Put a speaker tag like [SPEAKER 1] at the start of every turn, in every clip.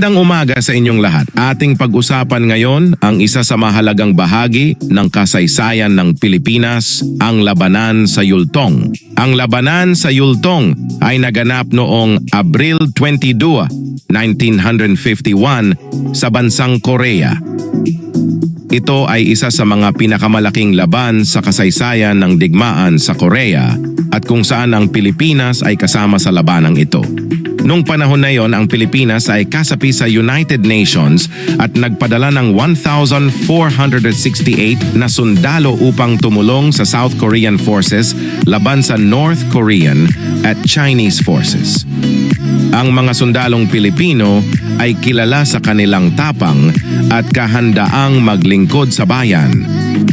[SPEAKER 1] Magandang umaga sa inyong lahat. Ating pag-usapan ngayon ang isa sa mahalagang bahagi ng kasaysayan ng Pilipinas, ang labanan sa Yultong. Ang labanan sa Yultong ay naganap noong Abril 22, 1951 sa bansang Korea. Ito ay isa sa mga pinakamalaking laban sa kasaysayan ng digmaan sa Korea at kung saan ang Pilipinas ay kasama sa labanang ito. Nung panahon na yon, ang Pilipinas ay kasapi sa United Nations at nagpadala ng 1,468 na sundalo upang tumulong sa South Korean forces laban sa North Korean at Chinese forces. Ang mga sundalong Pilipino ay kilala sa kanilang tapang at kahandaang maglingkod sa bayan.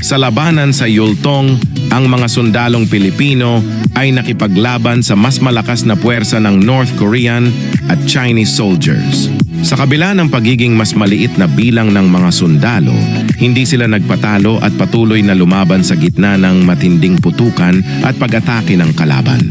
[SPEAKER 1] Sa labanan sa Yultong, ang mga sundalong Pilipino ay nakipaglaban sa mas malakas na puwersa ng North Korean at Chinese soldiers. Sa kabila ng pagiging mas maliit na bilang ng mga sundalo, hindi sila nagpatalo at patuloy na lumaban sa gitna ng matinding putukan at pag-atake ng kalaban.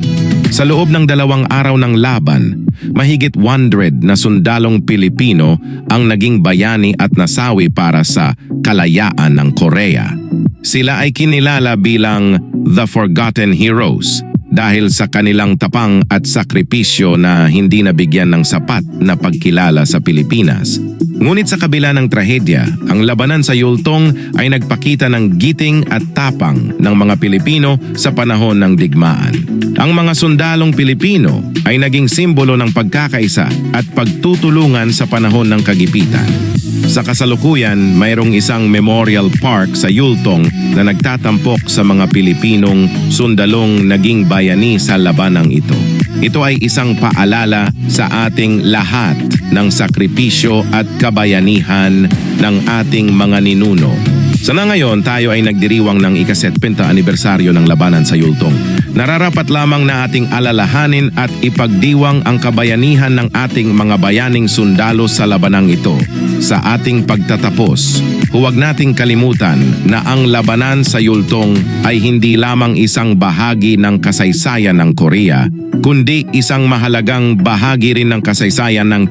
[SPEAKER 1] Sa loob ng dalawang araw ng laban, mahigit 100 na sundalong Pilipino ang naging bayani at nasawi para sa kalayaan ng Korea. Sila ay kinilala bilang The Forgotten Heroes dahil sa kanilang tapang at sakripisyo na hindi nabigyan ng sapat na pagkilala sa Pilipinas. Ngunit sa kabila ng trahedya, ang labanan sa Yultong ay nagpakita ng giting at tapang ng mga Pilipino sa panahon ng digmaan. Ang mga sundalong Pilipino ay naging simbolo ng pagkakaisa at pagtutulungan sa panahon ng kagipitan. Sa kasalukuyan, mayroong isang memorial park sa Yultong na nagtatampok sa mga Pilipinong sundalong naging bayani sa labanang ito. Ito ay isang paalala sa ating lahat ng sakripisyo at kabayanihan ng ating mga ninuno. Sana ngayon tayo ay nagdiriwang ng ikasetpenta anibersaryo ng labanan sa Yultong. Nararapat lamang na ating alalahanin at ipagdiwang ang kabayanihan ng ating mga bayaning sundalo sa labanang ito. Sa ating pagtatapos, huwag nating kalimutan na ang labanan sa Yultong ay hindi lamang isang bahagi ng kasaysayan ng Korea, kundi isang mahalagang bahagi rin ng kasaysayan ng